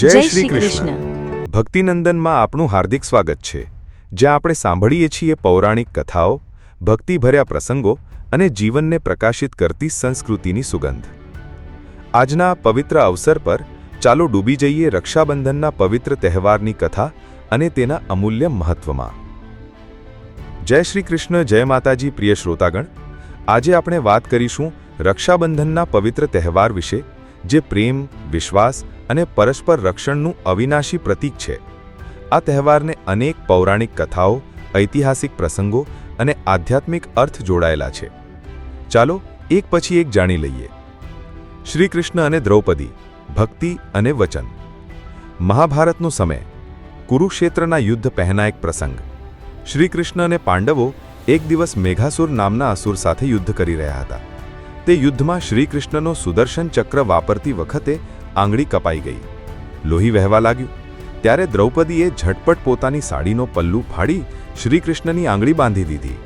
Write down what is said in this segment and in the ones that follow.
જય શ્રી કૃષ્ણ. ભક્તિનંદનમાં આપનું હાર્દિક સ્વાગત છે. જ્યાં આપણે સાંભળીએ છીએ પૌરાણિક કથાઓ ભક્તિભર્યા પ્રસંગો અને જીવનને પ્રકાશિત કરતી સંસ્કૃતિની સુગંધ. આજના પવિત્ર અવસર પર ચાલો ડૂબી જઈએ રક્ષાબંધનના પવિત્ર તહેવારની કથા અને તેના અમૂલ્ય મહત્વમાં. જય શ્રી કૃષ્ણ જય માતાજી પ્રિય શ્રોતાગણ. આજે આપણે વાત કરીશું રક્ષાબંધનના પવિત્ર તહેવાર વિશે જે પ્રેમ વિશ્વાસ અને પરસ્પર રક્ષણનું અવિનાશી પ્રતીક છે. આ તહેવારને અનેક પૌરાણિક કથાઓ, ઐતિહાસિક પ્રસંગો અને આધ્યાત્મિક અર્થ જોડાયેલા છે. ચાલો એક પછી એક જાણી લઈએ. શ્રી કૃષ્ણ અને દ્રૌપદી, ભક્તિ અને વચન. મહાભારતનો સમય. કુરુક્ષેત્રના યુદ્ધ પહેના એક પ્રસંગ. શ્રી કૃષ્ણ અને પાંડવો એક દિવસ મેઘાસુર નામના અસુર સાથે યુદ્ધ કરી રહ્યા હતા. તે યુદ્ધમાં શ્રીકૃષ્ણનો સુદર્શન ચક્ર વાપરતી વખતે આંગળી કપાઈ ગઈ. લોહી વહેવા લાગ્યું. ત્યારે દ્રૌપદીએ ઝટપટ પોતાની સાડીનો પલ્લુ ફાડી શ્રીકૃષ્ણની આંગળી બાંધી દીધી.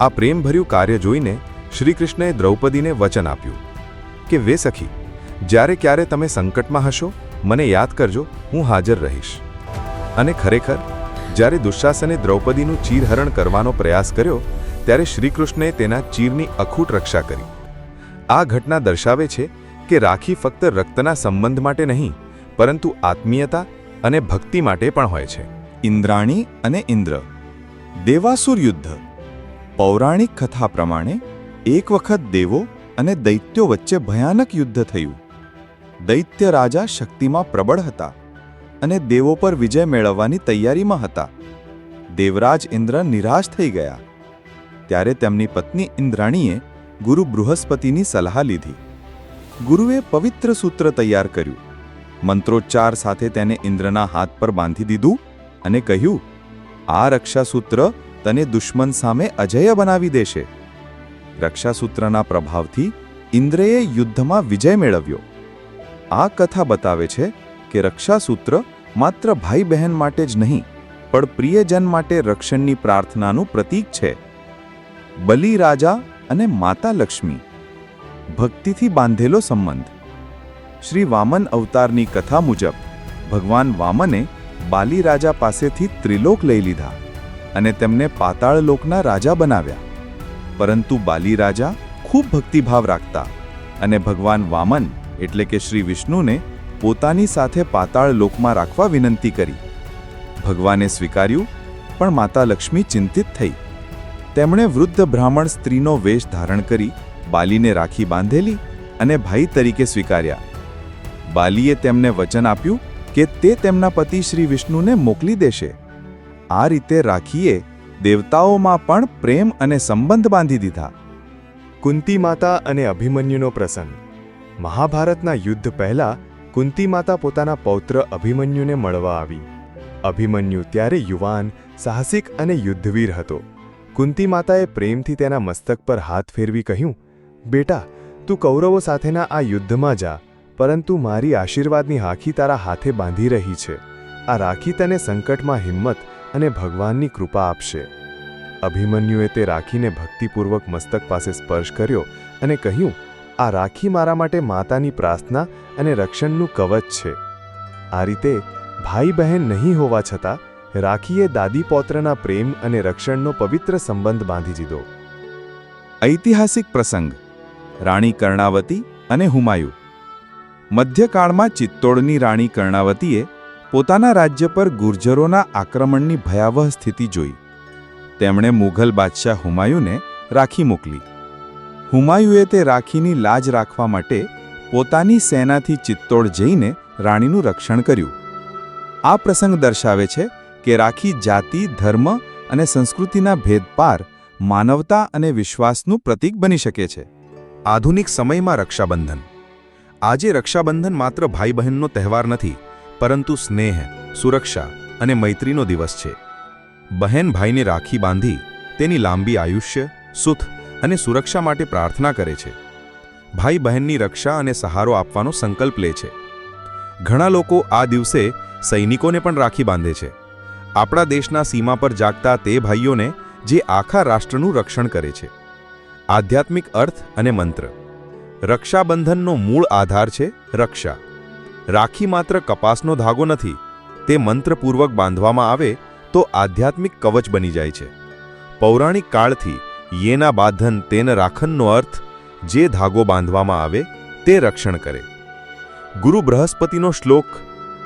આ પ્રેમભર્યું કાર્ય જોઈને શ્રીકૃષ્ણએ દ્રૌપદીને વચન આપ્યું કે, વે સખી, જ્યારે ક્યારે તમે સંકટમાં હશો, મને યાદ કરજો, હું હાજર રહીશ. અને ખરેખર, જ્યારે દુશાસને દ્રૌપદીનું ચીરહરણ કરવાનો પ્રયાસ કર્યો, ત્યારે શ્રીકૃષ્ણએ તેના ચીરની અખૂટ રક્ષા કરી. આ ઘટના દર્શાવે છે કે રાખી ફક્ત રક્તના સંબંધ માટે નહીં, પરંતુ આત્મીયતા અને ભક્તિ માટે પણ હોય છે. ઇન્દ્રાણી અને ઇન્દ્ર. દેવાસુર યુદ્ધ. પૌરાણિક કથા પ્રમાણે એક વખત દેવો અને દૈત્યો વચ્ચે ભયાનક યુદ્ધ થયું. દૈત્ય રાજા શક્તિમાં પ્રબળ હતા અને દેવો પર વિજય મેળવવાની તૈયારીમાં હતા. દેવરાજ ઇન્દ્ર નિરાશ થઈ ગયા. ત્યારે તેમની પત્ની ઇન્દ્રાણીએ ગુરુ બૃહસ્પતિની સલાહ લીધી. ગુરુએ પવિત્ર સૂત્ર તૈયાર કર્યું. મંત્રોચ્ચાર સાથે તેને ઇન્દ્રના હાથ પર બાંધી દીધું અને કહ્યું, આ રક્ષાસૂત્ર તને દુશ્મન સામે અજય બનાવી દેશે. રક્ષાસૂત્રના પ્રભાવથી ઇન્દ્રએ યુદ્ધમાં વિજય મેળવ્યો. આ કથા બતાવે છે કે રક્ષાસૂત્ર માત્ર ભાઈ બહેન માટે જ નહીં, પણ પ્રિયજન માટે રક્ષણની પ્રાર્થનાનું પ્રતીક છે. બલિ રાજા અને માતા લક્ષ્મી. ભક્તિથી બાંધેલો સંબંધ. શ્રી વામન અવતારની કથા મુજબ, ભગવાન વામને બાલી રાજા પાસેથી ત્રિલોક લઈ લીધા અને તેમને પાતાળ લોકના રાજા બનાવ્યા. પરંતુ બાલી રાજા ખૂબ ભક્તિભાવ રાખતા અને ભગવાન વામન એટલે કે શ્રી વિષ્ણુને પોતાની સાથે પાતાળ લોકમાં રાખવા વિનંતી કરી. ભગવાને સ્વીકાર્યું, પણ માતા લક્ષ્મી ચિંતિત થઈ. તેમણે વૃદ્ધ બ્રાહ્મણ સ્ત્રીનો વેશ ધારણ કરી બાલીને રાખી બાંધેલી અને ભાઈ તરીકે સ્વીકાર્યા. બાલીએ તેમને વચન આપ્યું કે તે તેમના પતિ શ્રી વિષ્ણુને મોકલી દેશે. આ રીતે રાખીએ દેવતાઓમાં પણ પ્રેમ અને સંબંધ બાંધી દીધા. કુંતી માતા અને અભિમન્યુનો પ્રસંગ. મહાભારતના યુદ્ધ પહેલા કુંતી માતા પોતાના પૌત્ર અભિમન્યુને મળવા આવી. અભિમન્યુ ત્યારે યુવાન, સાહસિક અને યુદ્ધવીર હતો. કુંતી માતાએ પ્રેમથી તેના મસ્તક પર હાથ ફેરવી કહ્યું બેટા, તું કૌરવો સાથેના આ યુદ્ધમાં જા, પરંતુ મારી આશીર્વાદની હાખી તારા હાથે બાંધી રહી છે. આ રાખી તને સંકટમાં હિંમત અને ભગવાનની કૃપા આપશે. અભિમન્યુએ તે રાખીને ભક્તિપૂર્વક મસ્તક પાસે સ્પર્શ કર્યો અને કહ્યું, આ રાખી મારા માટે માતાની પ્રાર્થના અને રક્ષણનું કવચ છે. આ રીતે ભાઈ બહેન નહીં હોવા છતાં, રાખીએ દાદી પૌત્રના પ્રેમ અને રક્ષણનો પવિત્ર સંબંધ બાંધી દીધો. ઐતિહાસિક પ્રસંગ. રાણી કર્ણાવતી અને હુમાયુ. મધ્યકાળમાં ચિત્તોડની રાણી કર્ણાવતીએ પોતાના રાજ્ય પર ગુર્જરોના આક્રમણની ભયાવહ સ્થિતિ જોઈ. તેમણે મુઘલ બાદશાહ હુમાયુને રાખી મોકલી. હુમાયુએ તે રાખીની લાજ રાખવા માટે પોતાની સેનાથી ચિત્તોડ જઈને રાણીનું રક્ષણ કર્યું. આ પ્રસંગ દર્શાવે છે કે રાખી જાતિ, ધર્મ અને સંસ્કૃતિના ભેદ પાર માનવતા અને વિશ્વાસનું પ્રતીક બની શકે છે. આધુનિક સમયમાં રક્ષાબંધન. આજે રક્ષાબંધન માત્ર ભાઈ બહેનનો તહેવાર નથી, પરંતુ સ્નેહ, સુરક્ષા અને મૈત્રીનો દિવસ છે. બહેન ભાઈને રાખી બાંધી તેની લાંબી આયુષ્ય, સુખ અને સુરક્ષા માટે પ્રાર્થના કરે છે. ભાઈ બહેનની રક્ષા અને સહારો આપવાનો સંકલ્પ લે છે. ઘણા લોકો આ દિવસે સૈનિકોને પણ રાખી બાંધે છે. આપણા દેશના સીમા પર જાગતા તે ભાઈઓને જે આખા રાષ્ટ્રનું રક્ષણ કરે છે. આધ્યાત્મિક અર્થ અને મંત્ર. રક્ષાબંધનનો મૂળ આધાર છે રક્ષા. રાખી માત્ર કપાસનો ધાગો નથી, તે મંત્રપૂર્વક બાંધવામાં આવે તો આધ્યાત્મિક કવચ બની જાય છે. પૌરાણિક કાળથી યેના બાંધન તેન રાખનનો અર્થ, જે ધાગો બાંધવામાં આવે તે રક્ષણ કરે. ગુરુ બૃહસ્પતિનો શ્લોક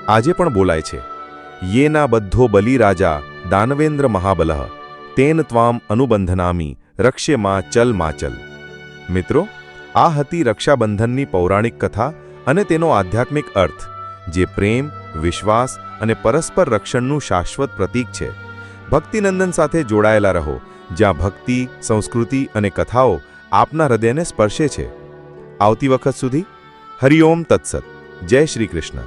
આજે પણ બોલાય છે. યેના બધ્ધો બલિ રાજા દાનવેન્દ્ર મહાબલઃ, તેન ત્વામ અનુબંધનામી રક્ષે માં ચલ માચલ. મિત્રો, આ હતી રક્ષાબંધનની પૌરાણિક કથા અને તેનો આધ્યાત્મિક અર્થ, જે પ્રેમ, વિશ્વાસ અને પરસ્પર રક્ષણનું શાશ્વત પ્રતીક છે. ભક્તિનંદન સાથે જોડાયેલા રહો, જ્યાં ભક્તિ, સંસ્કૃતિ અને કથાઓ આપના હૃદયને સ્પર્શે છે. આવતી વખત સુધી હરિઓમ તત્સત. જય શ્રી કૃષ્ણ.